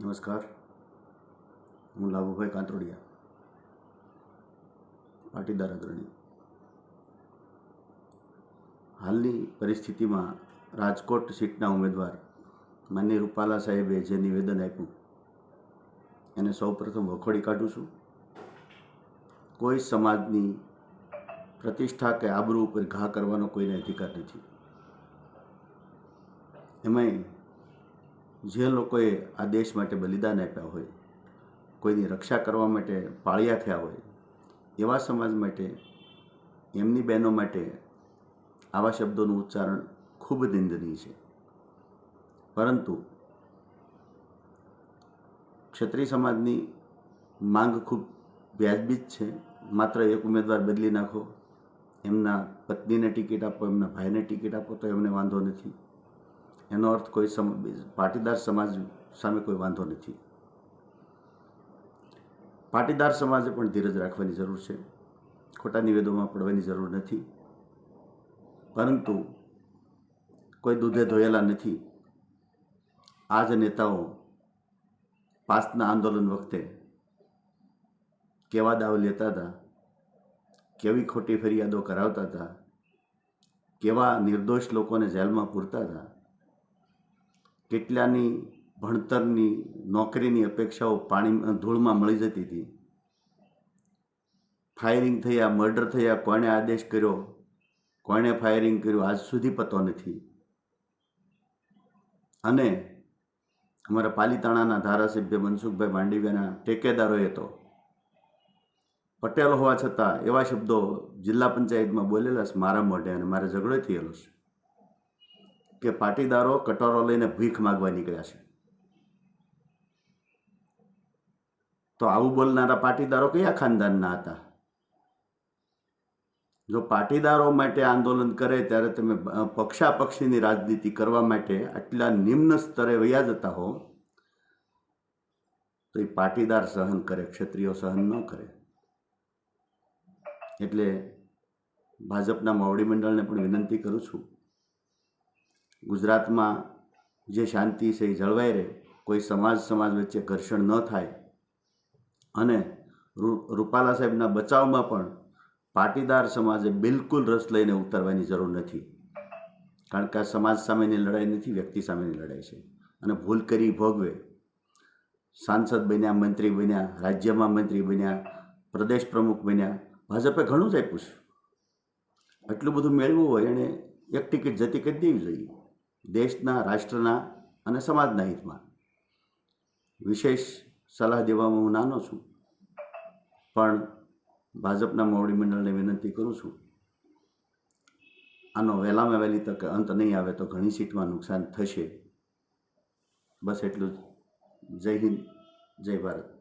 નમસ્કાર. હું લાભુભાઈ કાંતરોડિયા પાટીદાર અગ્રણી હાલની પરિસ્થિતિમાં રાજકોટ સીટના ઉમેદવાર માન્ય રૂપાલા સાહેબે જે નિવેદન આપ્યું, એને સૌપ્રથમ વખોડી કાઢું છું. કોઈ સમાજની પ્રતિષ્ઠા કે આબરૂ ઉપર ઘા કરવાનો કોઈને અધિકાર નથી. એમાંય જે લોકોએ આ દેશ માટે બલિદાન આપ્યા હોય, કોઈની રક્ષા કરવા માટે પાળિયા થયા હોય, એવા સમાજ માટે, એમની બહેનો માટે આવા શબ્દોનું ઉચ્ચારણ ખૂબ નિંદનીય છે. પરંતુ ક્ષત્રિય સમાજની માંગ ખૂબ વ્યાજબી જ છે. માત્ર એક ઉમેદવાર બદલી નાખો, એમના પત્નીને ટિકિટ આપો, એમના ભાઈને ટિકિટ આપો, તો એમને વાંધો નથી. એનો અર્થ કોઈ પાટીદાર સમાજ સામે કોઈ વાંધો નથી. પાટીદાર સમાજે પણ ધીરજ રાખવાની જરૂર છે. ખોટા નિવેદોમાં પડવાની જરૂર નથી. પરંતુ કોઈ દૂધે ધોયેલા નથી. આ જ નેતાઓ પાસના આંદોલન વખતે કેવા દાવ લેતા હતા, કેવી ખોટી ફરિયાદો કરાવતા હતા, કેવા નિર્દોષ લોકોને જેલમાં પૂરતા હતા કેટલાની ભણતરની નોકરીની અપેક્ષાઓ પાણી ધૂળમાં મળી જતી હતી? ફાયરિંગ થયા, મર્ડર થયા, કોણે આદેશ કર્યો? કોણે ફાયરિંગ કર્યું? આજ સુધી પતો નથી. અને અમારા પાલીતાણાના ધારાસભ્ય મનસુખભાઈ માંડવિયાના ટેકેદારોએ તો. પટેલ હોવા છતાં એવા શબ્દો જિલ્લા પંચાયતમાં બોલેલા છે મારા મોઢે અને મારે ઝઘડો થયેલો છે. કે પાટીદારો કટોરો લઈને ભીખ માગવા નીકળ્યા છે. તો આવું બોલનારા પાટીદારો કયા ખાનદાનના હતા? જો પાટીદારો માટે આંદોલન કરે ત્યારે તમે પક્ષાપક્ષીની રાજનીતિ કરવા માટે આટલા નિમ્ન સ્તરે વયા જતા હો, તો એ પાટીદાર સહન કરે, ક્ષત્રિયો સહન ન કરે. એટલે ભાજપના મોવડી મંડળને પણ વિનંતી કરું છું ગુજરાતમાં જે શાંતિ છે એ જળવાઈ રહે, કોઈ સમાજ સમાજ વચ્ચે ઘર્ષણ ન થાય. અને રૂપાલા સાહેબના બચાવમાં પણ પાટીદાર સમાજે બિલકુલ રસ લઈને ઉતરવાની જરૂર નથી. કારણ કે આ સમાજ સામેની લડાઈ નથી, વ્યક્તિ સામેની લડાઈ છે. અને ભૂલ કરી ભોગવે. સાંસદ બન્યા, મંત્રી બન્યા, રાજ્યમાં મંત્રી બન્યા, પ્રદેશ પ્રમુખ બન્યા. ભાજપે ઘણું જ આપ્યું છે. આટલું બધું મેળવવું હોય, એણે એક ટિકિટ જતી કરી દેવી જોઈએ. દેશના, રાષ્ટ્રના અને સમાજના હિતમાં. વિશેષ સલાહ દેવામાં હું નાનો છું, પણ ભાજપના મોવડી મંડળને વિનંતી કરું છું. આનો વહેલામાં વહેલી તકે અંત નહીં આવે તો ઘણી સીટમાં નુકસાન થશે. બસ એટલું જ. જય હિન્દ, જય ભારત.